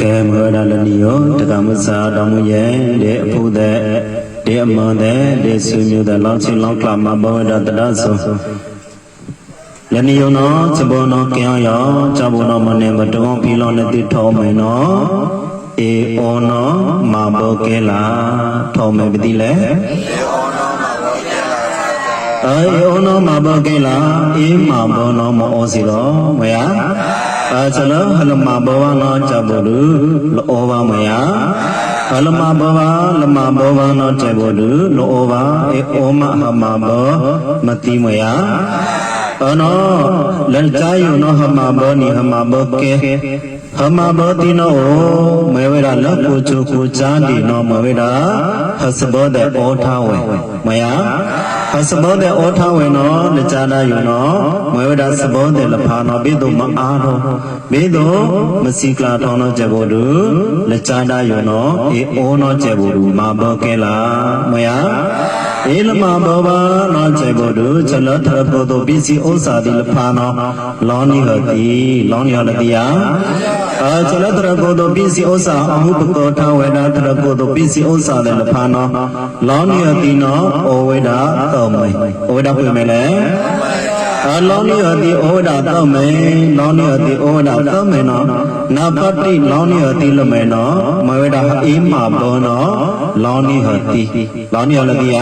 ကဲမောဒလနိယောတကမစာတော်မူရဲ့ဒီအဖို့တဲ့ဒီအမွန်တဲ့ဒီဆွေမျိုးတဲ့လောက်ချင်းလောက်ကလာမှာဘောဒတရဆုံလနိယောနောစဘောနောကံယောဇဘောနောမနေမတော်ပြီလောနဲ့တိထောမေနောအေဩနောမဘောကဲလာထောမေပတိလေအေဩနောမဘောကဲလာအေမဘောနောမောဩစီရောမယ အာဇလဟလမဘောဝနောဇဘောလူလောဘမယဟလမဘောဝလမဘောဝနောဇဘောလူလောဘအေဩမဟမဘောမတိမယအနောလန်ချာယုနောဟမဘောနိဟမဘောကေဟ မဘောတိနောမေဝရလကုချုကုဇာတိနောမေဝရဟစဘောတဲ့ဩထာဝေမယဟစဘောတဲ့ဩထာဝေနောလချာနာယုနောမေဝရစဘောတဲ့လဖာနောပိတုမအားနောမေတုမစီကလာထောနောဇဘောတုလချာနာယုနောဧဩနောဇဘောတုမာဘောကေလာမယ ဧလမဘောဘာနောခြေဘုဒ္ဓဇလထရဘုဒ္ဓပစ္စည်းဥစ္စာတိလဖာနောလောနိဟတိလောနိဟလတိယအာဇလထရဘုဒ္ဓပစ္စည်းဥစ္စာအဟုပကောထဝေဒထရဘုဒ္ဓပစ္စည်းဥစ္စာတိလဖာနောလောနိဟတိနောဩဝေဒသောမေဩဝေဒဖွင့်မယ်လေအ လောနိယတိဩဝဒသောမေလောနိယတိဩဝဒသောမေနောနာပတိလောနိယတိလမေနောမဝေဒအေမဘောနောလောနိဟတိလောနိယလတိယ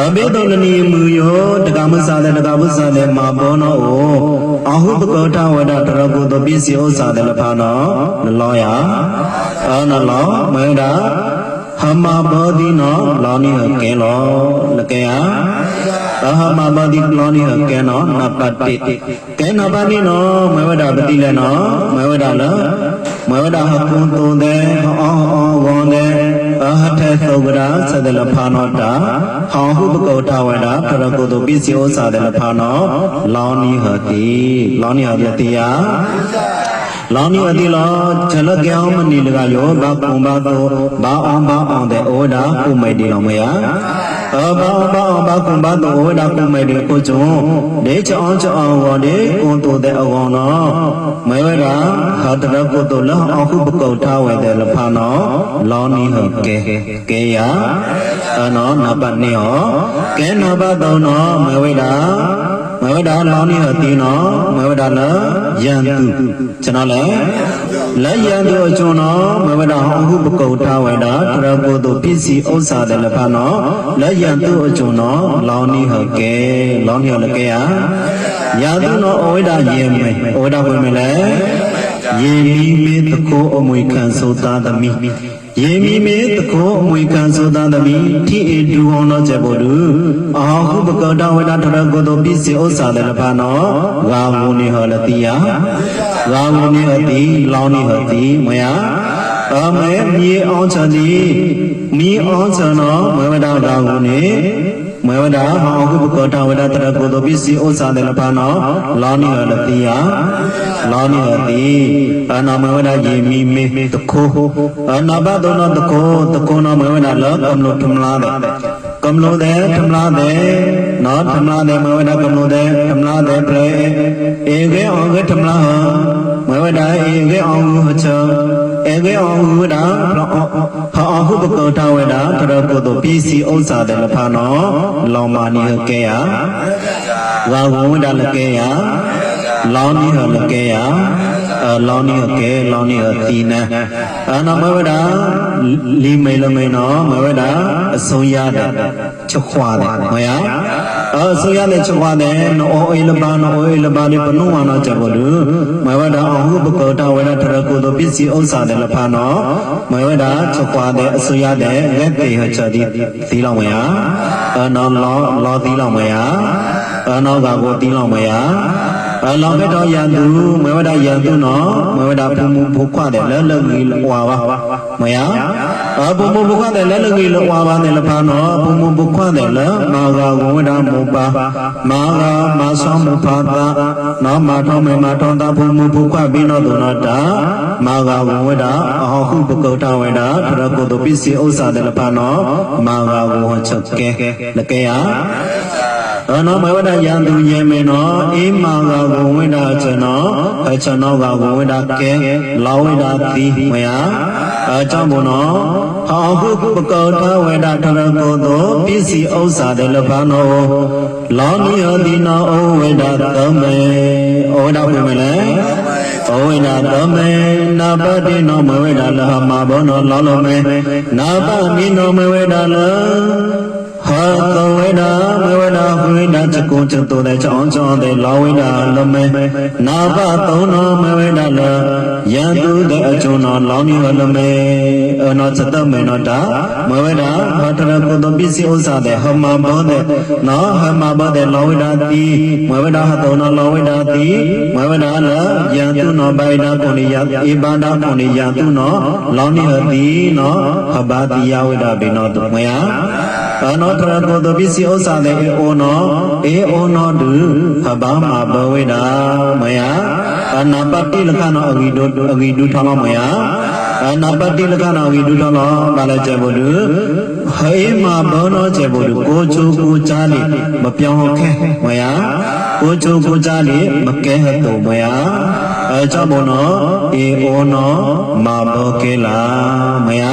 အဘေတုလနိမူယောတကမသတဲ့တကမသတဲ့မဘောနောဩအဟုပကောထဝဒတရကုသောပစ္စည်းဥစ္စာတဲ့လဖာနောနလောယအနလောမဝေဒဟမဘောတိနောလောနိဟကေလောလကေယ အဟမမတိကလောနိဟကဲနောနပတိကဲနပတိနောမဝဒပတိလည်းနောမဝဒလမဝဒဟကုံတုံတဲ့အောအောဝန္တဲ့အဟထေသုဗရာသဒလဖာနောတာဟောဟုပကောထဝဒဖရကုတုပိစီဩစာဒလဖာနောလောနိဟတိလောနိဟယတိယလောင်းနီအတိလောဇလကြောင်းမနီလကယောဘာကုံဘာသောဘာအောင်ဘာအောင်တဲ့ဩဒါကုမိတ်ဒီလောမယအဘာဘာအောင်ဘာကုံဘာသောဩဒါကုမိတ်ဒီကိုကျုံဒေချောင်းချောင်းဝေါ်ဒီကုံတိုတဲ့အကောင်နောမေဝရာဟာတရကုတုလအခုပကုတ်ထားဝဲတဲ့လဖာနောလောင်းနီဟကဲကဲယအနောနပနေဟောကဲနပတောနောမေဝရာမဝဒလောင်းနေဟတိနောမဝဒလယံတုကျွန်တော်လည်းလက်ယံတုအကျွန်တော်မဝဒဟောဟုပကုတ်ထားဝဒတရပုတုပစ္စည်းဥစ္စာတယ်လဖနောလက်ယံတုအကျွန်တော်လောင်းနေဟကဲလောင်းနေဟလကဲယယာတုနောအဝိဒယေမေအဝိဒဝင်မလဲယေမိမေတကောအမွေခံသောသာသမီယေမိမေတကောအမွေခံသောသာသမီထိအေဒူဟောနောဇေဘောတုအာဟုပကောတဝဒထရကောတောပစ္စည်းဥစ္စာတယ်လဖနောဂါဝုန်နေဟောလတိယဂါဝုန်နေဟတိလောင်းနေဟတိမယ အမေမြေအောင်ချန်တိမြေအောင်ချန်နောမဝဒဂါဝုန်နေမဝဒဟောဟုပကောတဝဒထရကောတောပစ္စည်းဥစ္စာတယ်လဖနောလောင်းနေဟောလတိယလောင်းနေဟတိအနာမဝဒယေမိမေတခိုအနာဘသောနောတခိုတခိုနောမဝဒလောကမ္လုထမလာတဲ့ကမ္လောတဲ့ဓမ္မလာတဲ့နော်ဓမ္မလာတဲ့မဝဒကမ္လောတဲ့ဓမ္မလာတဲ့ပြဲ ဧကေအောင်ဝဒဟာအဟုပကောထဝဒတရကုတပိစီဥစ္စာတဲ့လဖာနောလောမာနိဟကေယဝါဝဝဒလကေယလောနိဟလကေယအလောနိဟကေလောနိဟတိနအနမဝဒလီမေလမေနောမဝဒအဆုံးရတဲ့ချက်ခွာတဲ့မယအဆုံးရတဲ့ချက်ခွာတဲ့နောအေလဘာနောအေလဘာလေးဘနုဝနာကြဘောလူမဝဒအဟုပကောတဝဒထရ ကုတပစ္စည်းဥစ္စာတဲ့လဖာနောမဝဒချက်ခွာတဲ့အဆုံးရတဲ့လက်ပေဟချတိသီလောင်မယအနောလောလောသီလောင်မယအနောကကိုသီလောင်မယအလောင်းဘက်တော်ယံသူမဝဒယံသူနော်မဝဒဘုံဘုခွတဲ့လဲလငီလဝါပါမယအဘုံဘုခွတဲ့လဲလငီလဝါပါနဲ့လဖာနော်ဘုံဘုခွတဲ့လဲမာဂဝဝဒမုပါမာဂမသောမုဖာတာနော်မာထောမေမာထောတာဘုံဘုခွပြီးတော့သူနော်တာမာဂဝဝဒအဟောခုပကုတ်ထဝေဒထရကုတုပစ္စည်းဥစ္စာတလပနောမာဂဝဟချက်ကဲလကေယအနောမဝဒယံသူယေမေနောအေမာဂဝဝိဒချနောအချနောဂဝဝိဒကဲလောဝိဒတိမယအကြောင့်ဘုနောဟောခုပကုတ်ထဝေဒထရကုတုပစ္စည်းဥစ္စာတလပနောလောနိယောတိနောဩဝိဒသမေဩဝိဒဘုမေလေဩဝိဒသမေနာပတိနောမဝိဒလဟမဘောနောလောလောမေနာပမိနောမဝိဒလဟာကဝေဒမ ဝေဒဝိဒချကုချတောတဲ့ချောင်းချောင်းတဲ့လောဝိဒလမေနာပသုံးနောမဝေဒလယံတုတဲ့အကျုံတော်လောင်းမျိုးလမေအနောသတမေနောတာမဝေဒဟထရကုတပစ္စည်းဥစ္စာတဲ့ဟမဘောတဲ့နောဟမဘောတဲ့လောဝိဒတိမဝေဒဟတောနောလောဝိဒတိမဝေဒလယံတုနောဘိုင်နာကုဏိယဧပန္ဒကုဏိယတုနောလောင်းမျိုးတိနောဟဘာတိယဝိဒဘေနောတုမယ အနောတရကောတပစ္စည်းဥစ္စာတဲ့အေဩနောအေဩနောတုဟဘာမဘဝိဒာမယအနာပတိလက္ခဏောအဂိတုအဂိတုထောင်းမယအနာပတိလက္ခဏောအဂိတုထောင်းဘာလဲကျေဘုဒ္ဓဟေမဘောနောကျေဘုဒ္ဓကိုချိုကိုကြားလိမပြောင်းခဲမယကိုချိုကိုကြားလိမကဲဟတုမယအဲကြောင့်ဘုနောအေဩနောမဘောကေလာမယ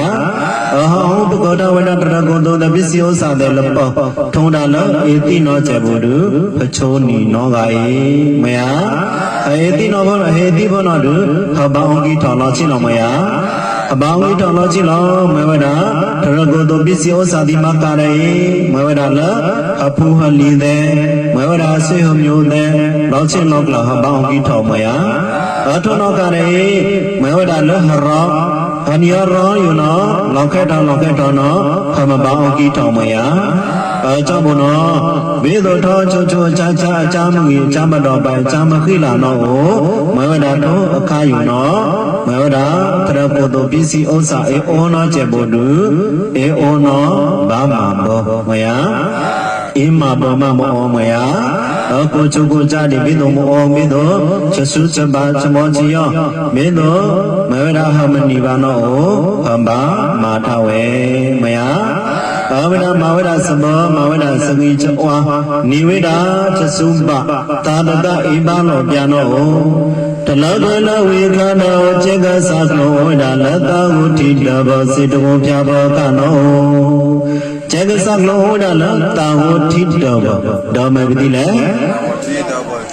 အဟောပကောတဝဒတရကောတောတပစ္စည်းဥစ္စာတဲ့လပောထုံတာလဧတိနောကျေဘုဒ္ဓပချိုးနီနောဂာယေမယဧတိနောဘောဟေတိဘောနောတုဟဘောင်းကြီးထော်လောချင်းလောမယအဘောင်းကြီးထော်လောချင်းလောမဝဒတရကောတောပစ္စည်းဥစ္စာတိမကာရေမဝဒလအဖူဟလီတဲ့မဝဒဆေဟမျိုးတဲ့လောချင်းလောကလဟဘောင်းကြီးထော်မယအထုနောကရေမဝဒလဟရော အနိယရောယနောလောကတောလောကတောနောခမပောင်းကိတောင်မယအကြောင့်ဘုနောဝိသောထောချုချုချာချာအချာမငေချာမတော်ပိုင်ချာမခိလာနောမဝဒတောအခါယုနောမဝဒတရပုတောပစ္စည်းဥစ္စာအေဩနောကျေဘုဒုအေဩနောဘာမဘောမယ အိမဘောမမောမယအကိုချုပ်ကိုကြတယ်မိတော်မောမိတော်ချက်စုချက်ပါချမောချီယောမိတော်မဝရဟမနိဗ္ဗာနောဟံပါမာထဝေမယအဝိဒမဝိဒသမမဝိဒသမိချဝါနိဝိဒချက်စုပသာတတဣပနောပြန်တော်တလောကလဝေခန္ဓာចេကသကလောဝိဒလတဝုထိတဘောစေတဝဖြာဘောကနော ចេကသကလောဝိဒလတဝုထိတဘောဒေါမဂတိလေ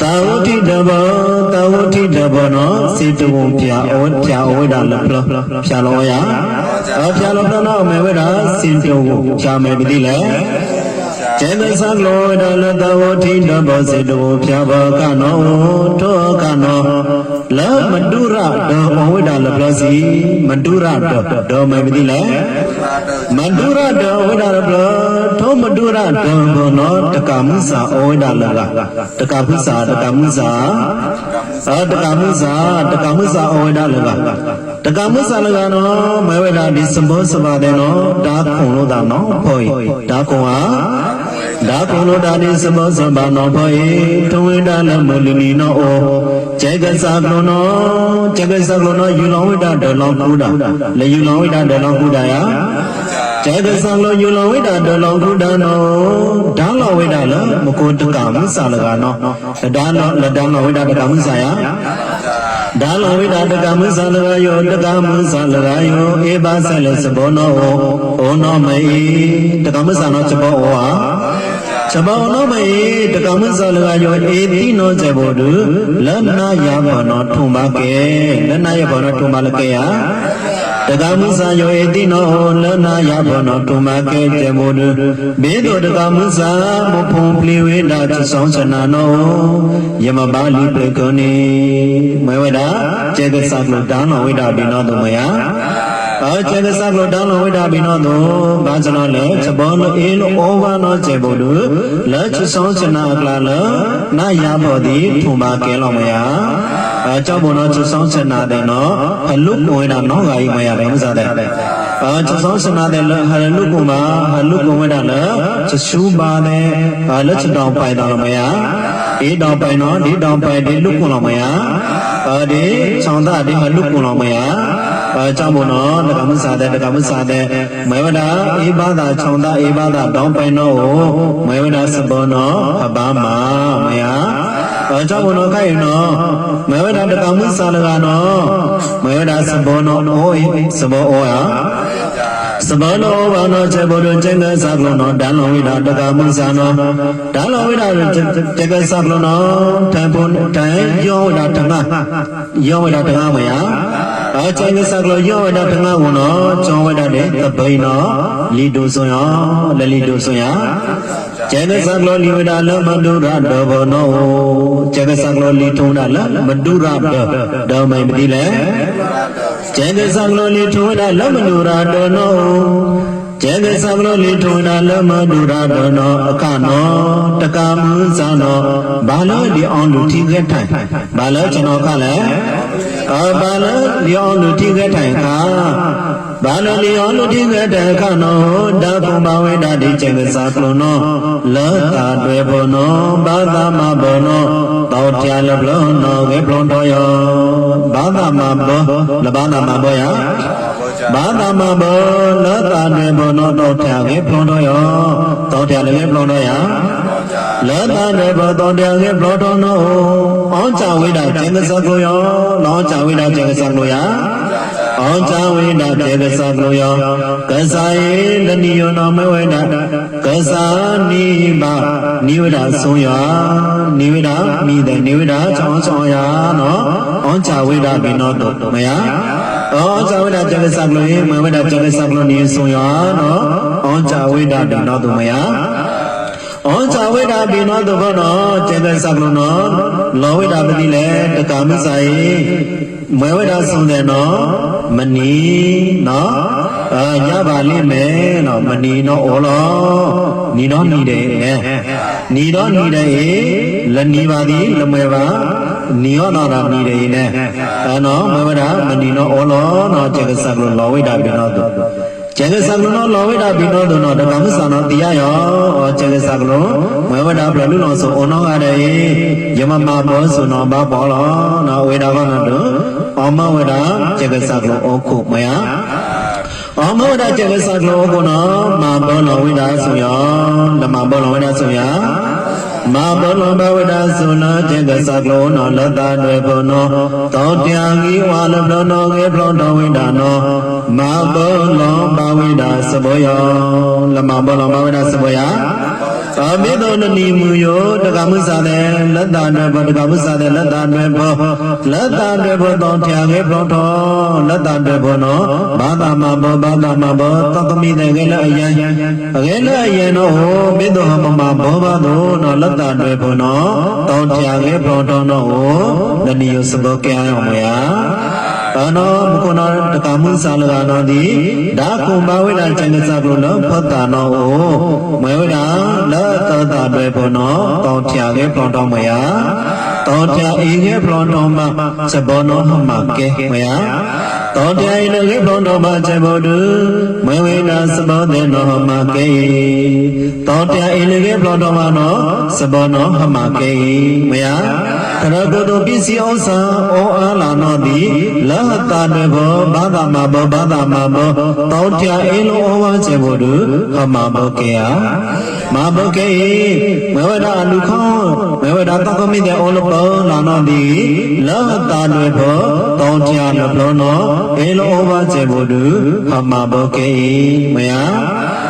တာဝတိတဘောတာဝတိတဘောနောစေတဝံပြဩပြဩဝိဒလပလဖြာလောယအဖြာလောပနောမေဝိဒစေတဝံဖြာမေပတိလေကျေမသလောဒလတဝတိတဘောစေတဝံဖြာဘောကနောတောကနော လမတုရဒောဩဝိဒလပလစီမတုရဒောဒောမေပတိလေမတုရဒောဝိဒလပလထောမတုရဒောဘောနောတကမှုစာဩဝိဒလကတကမှုစာတကမှုစာအတကမှုစာတကမှုစာဩဝိဒလကတကမှုစာလကနောမေဝိဒဒီစမောစပါတဲ့နောဒါခုံလို့တာနောဖော်ဒါခုံဟာ ဒါခုံလို့တာဒီစမောစပါနောဖော်ထဝိဒလမလနီနောဩကျေကသကလောနောကျေကသကလောနောယူလောဝိဒဒေလောကုဒလေယူလောဝိဒဒေလောကုဒယကျေကသကလောယူလောဝိဒဒေလောကုဒနောဒါလောဝိဒလမကိုတကမှုစာလကနောဒါနောလဒါလောဝိဒတကမှုစာယ ဒါလောဝိဒတကမှုစာလကယောတကမှုစာလကယောဧပါဆလစဘောနောဩနောမေတကမှုစာနောချဘောဩဟာချဘောနောမေတကမဇလကယောဧတိနောဇဘောတုလနာယဘောနောထုံပါကေလနာယဘောနောထုံပါလကေယ တကမဇယောဧတိနောလနာယဘောနောထုံပါကေဇဘောတုဘေတောတကမဇမဖုံပလီဝေဒသဆောင်စနာနောယမပါဠိပေကောနေမဝဒကျေကသကလဒါနဝိဒဘိနောတမယ အကျေကစကလောတောင်းလို့ဝိတာဘိနောတောဘာစနောလေချဘောလို့အေလို့ဩဝါနောကျေဘောလို့လက်ချဆောင်စနာကလာလနာယဘောတိထုံပါကဲလောမယအကြောက်ဘောနောချဆောင်စနာတဲ့နော်အလုကွန်ဝိတာနောဂာယိမယဗေမစားတဲ့အာချဆောင်စနာတဲ့လဟလုကွန်ပါဟလုကွန်ဝိတာလချရှူပါတဲ့ဘာလက်ချတောင်ပိုင်တော်မယအေးတောင်ပိုင်နော်ဒီတောင်ပိုင်ဒီလုကွန်လောမယအာဒီဆောင်တာဒီဟလုကွန်လောမယ အဲကြောင့်မို့နော်တက္ကမစာတဲ့တက္ကမစာတဲ့မေဝဒအေဘာသာခြုံသာအေဘာသာတောင်းပိုင်တော့မေဝဒစဘောနော်အဘာမမယအဲကြောင့်မို့နော်ခိုင်နော်မေဝဒတက္ကမစာလကနော်မေဝဒစဘောနော်အိုးစဘောအိုးရစဘောနောဘာနောခြေဘောတို့ကျင့်တဲ့သာကလုံးတော်တန်လုံးဝိတာတက္ကမစာနောတန်လုံးဝိတာတက္ကစာကလုံးတော်တန်ပွန်တန်ယောဝိတာတငါယောဝိတာတငါမယ အကျင့်စာကလုံးယောဝိတာတငါဝန်တော်ကျောင်းဝိတာတဲ့တပိနောလီတုဆွန်ယောလလီတုဆွန်ယောကျန်တဲ့သကလောလီဝဒလမတုရတောဘောနောကျန်တဲ့သကလောလီထုံးတာလမတုရတောတောမိုင်မတိလဲကျန်တဲ့သကလောလီထုံးတာလမတုရတောနောကျန်တဲ့သကလောလီထုံးတာလမတုရတောနောအခနောတကမှုဇာနောဘာလို့ဒီအောင်လူထိခဲ့ထိုင်ဘာလို့ကျွန်တော်ကလည်း အဘာလို့ဒီအောင်လူထိခဲ့ထိုင်ခါဘာလို့လီအောင်လူထိခဲ့တဲ့ခါနောဓာကုံဘာဝေဒတိကျင်္စာကလုံးနောလောတာတွေဘောနောဘာသာမဘောနောတောထျာလဘလောနောဝေပလွန်တော်ယောဘာသာမဘောလဘာသာမဘောယ ဘာသာမဘောလောတာတွေဘောနောတောထျာဝေပလွန်တော်ယောတောထျာလည်းပလွန်တော်ယောလောတာတွေဘောတောထျာဝေပလွန်တော်နောအောချဝေဒကျင်္စာကိုယောလောချဝေဒကျင်္စာကိုယောအောင်ချဝိဒတေကသကလောယောကသယေလနိယောနောမဝေဒကသနိမနိဝဒဆုံးယောနိဝဒမိတဲ့နိဝဒချောင်းချောင်းယာနော်အောင်ချဝိဒပိနောတုမယ အောင်ချဝိဒတေကသကလောယေမဝေဒတေကသကလောနိဆုံးယောနော်အောင်ချဝိဒပိနောတုမယဩဇာဝိဒါပိနောတုဘောနောကျေကသကလနောလောဝိဒါပတိလေတကာမစာယမွေဝိဒါဆုံးတယ်နော်မနီနော်အာညပါလိမယ်နော်မနီနော်ဩလောနီတော့နီတယ်နီတော့နီတယ်လနီပါသည်လမွေပါ နီရောတော့တာနီတယ်နဲ့အဲနော်မွေဝိဒါမနီနော်ဩလောနော်ကျေကသကလလောဝိဒါပိနောတုကျေကစကလုံးလောဝိဒဘိနောဒနောတကမသနောတရားယောကျေကစကလုံးမဝဒပလူနောဆိုဩနောကရေယမမဘောဆိုနောဘဘောလောနောဝေဒကောနတုဩမဝဒကျေကစကလုံးဩခုမယဩမဝဒကျေကစကလုံးဩခုနောမဘောလောဝိဒဆိုယောဓမ္မဘောလောဝိဒဆိုယော မဘောလဘဝဒသုနာတေကသကလောနောလတ္တတွေဘောနောတောတံဂီဝါလဘလောနောကေဘလောတော်ဝိဒါနောမဘောလောဘဝိဒါသဘောယောလမဘောလောဘဝိဒါသဘောယသာမေသောနနီမူယောတကမုစာတဲ့လတ္တတွေဘောတကမုစာတဲ့လတ္တတွေဘောလတ္တတွေဘောတောထံကေဘလောတော်လတ္တတွေဘောနောဘာသာမဘောဘာသာမဘောသတ္တမိတဲ့ကေလအယံအကေလအယံနောဟောမေသောမမဘောဘာသောနောလတ္တတွေဘောနောတောထံကေဘလောတော်နောဟောနနီယောစဘောကေအောင်မယအနောမကုဏတကမှုစာလကနောတိဒါကုံဘာဝိဒကျန်စကလောဖတ်တာနောမဝိဒလောတောတာတွေဘောနောတောင်ထျာကေပလွန်တော်မယတောင်ထျာအေကေပလွန်တော်မှာစဘောနောဟမကေမယ တောတျာအေကေပလွန်တော်မှာစဘောတုမဝိဒစဘောတေနောဟမကေတောတျာအေကေပလွန်တော်မှာနောစဘောနောဟမကေမယတရကုတုပစ္စည်းဥစ္စာဩအားလာနောတိလဟတာတေဘောဘာသာမဘောဘာသာမဘောတောတျာအေလောဩဝါစေဘောတုဟမဘောကေယမဘောကေမဝဒလူခေါ မဝဒတကမိတဲ့ဩလပောလာနောတိလဟတာတေဘောတောတျာလဘလောနောအေလောဩဝါစေဘောတုဟမဘောကေမယ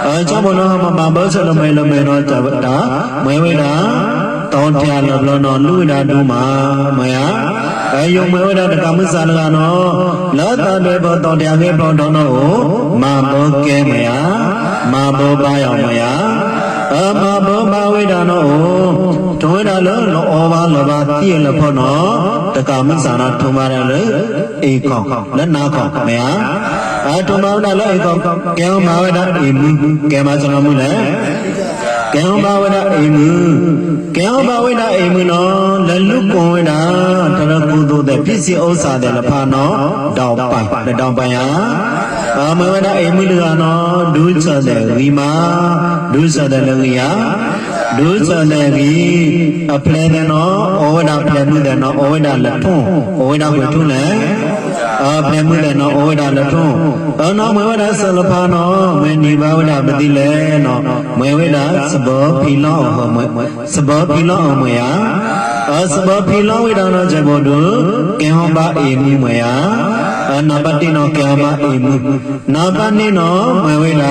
အချဘောနောဟမမဘောဆလမေလမေနောတဝတာမဝဒတောင်းပြလောလောနောလူနာတုမာမယအယုံမေဝဒတကမသလကနောလောတတွေဘောတောင်းတရားကေဘောတော်နောမဘောကဲမယမဘောပါယောမယအမဘောပါဝိဒနောဒဝိဒ လောလောဩဘာလောဘာတိရလဖောနောတကမသနာထုံပါရလေဧကောလက်နာကောမယအထုံပါဝဒလောဧကောကဲမဝဒဧမူကဲမစနမှုလေကံဘာဝဒအိမ်မူကံဘာဝဒအိမ်မူနောလလုကွန်ဝဒတရကုသိုလ်တဲ့ပစ္စည်းဥစ္စာတဲ့လဖာနောတောင်းပိုင်လက်တောင်းပိုင်ဟာအမဝဒအိမ်မူလကနောဒုစတဲ့ဝီမာဒုစတဲ့လကိယ ဒုစတဲ့ဝီအပလဲတဲ့နောဩဝဒပလဲမှုတဲ့နောဩဝဒလက်ထွန်းဩဝဒကိုထွန်းလဲ အဖေမှုလည်းနော်ဩဝဒလထုံးအနောမဝဒဆလဖာနောမေနိဘာဝဒပတိလေနော်မေဝဒစဘောဖီလောဟောမေစဘောဖီလောအမယအစဘောဖီလောဝိဒနောဇဘောတုကေဟောပါအေမိမယအနာပတိနောကေဟောပါအေမိနာပနိနောမေဝဒ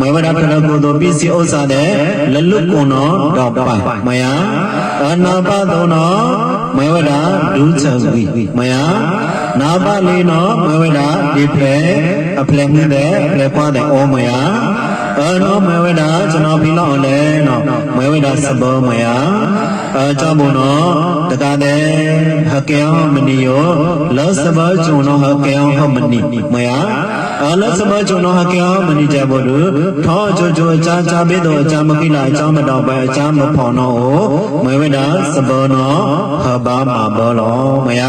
မေဝဒထရကိုသောပိစီဥစ္စာတဲ့လလုကွန်နောတော့ပိုင်မယအနာပသောနောမေဝဒဒုချဝီမယ နာပလေးနောမေဝဒဒီဖလေအဖလေမှုတဲ့အဖလေပွားတဲ့ဩမယ အနောမေဝဒကျွန်တော်ဖိလောက်လဲနော်မေဝဒစဘောမယအကြောင့်ဘုံနော်တကတဲ့ဟကေယမနီယောလောစဘောဂျုံနော်ဟကေယဟမနီမယအလောစဘောဂျုံနော်ဟကေယမနီကြဘောတို့ထောကြိုကြိုအချာချာပေးတော့အချာမကိလာအချာမတော်ပဲအချာမဖော်နော်မေဝဒစဘောနော်ဟဘာမဘောလောမယ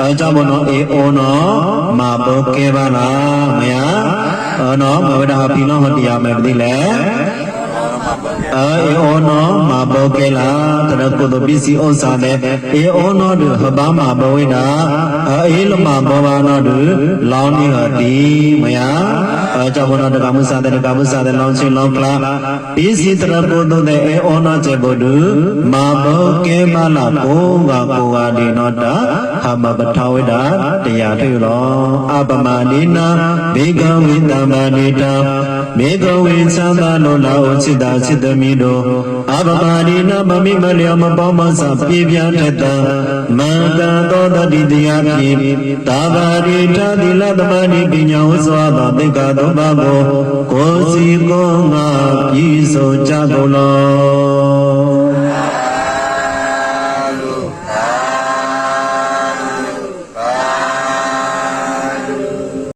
အကြောင့်ဘုံနော်အေအိုနော်မဘောကဲပါလားမယအော် နော်မေဝဒဟာဖိလောဟတရားမယ်ပြီလေ အေဩနောမဘောကေလာတရကုတပစ္စည်းဥစ္စာနဲ့အေဩနောတုဟဘာမဘဝိတာအေလမဘောဘာနောတုလောင်းနေဟတိမယအကြောင့်ဘောနောတကမှုစာတဲ့တကမှုစာတဲ့လောင်းချင်းလောင်းကလာပစ္စည်းတရပုတုတဲ့အေဩနောကျေဘောတုမဘောကေမလာကိုငါကိုဝါဒီနောတဟမပထဝိတာတရားတွေ့လောအပမနိနာဘေကဝိတမနိတာ ဘေကဝိသံသာလောလာဥစိတာစိတ္တမိတို့အပမနိနာမမိမလျောမပေါမဆပြေပြထတံမံကံသောတတိတရားဖြင့်သာဘာရိထာသီလသမဏိပညာဝစွာသောတေက္ခသုံးပါးကိုကိုယ်စီကိုယ်ငါပြည်စုံကြကုန်လော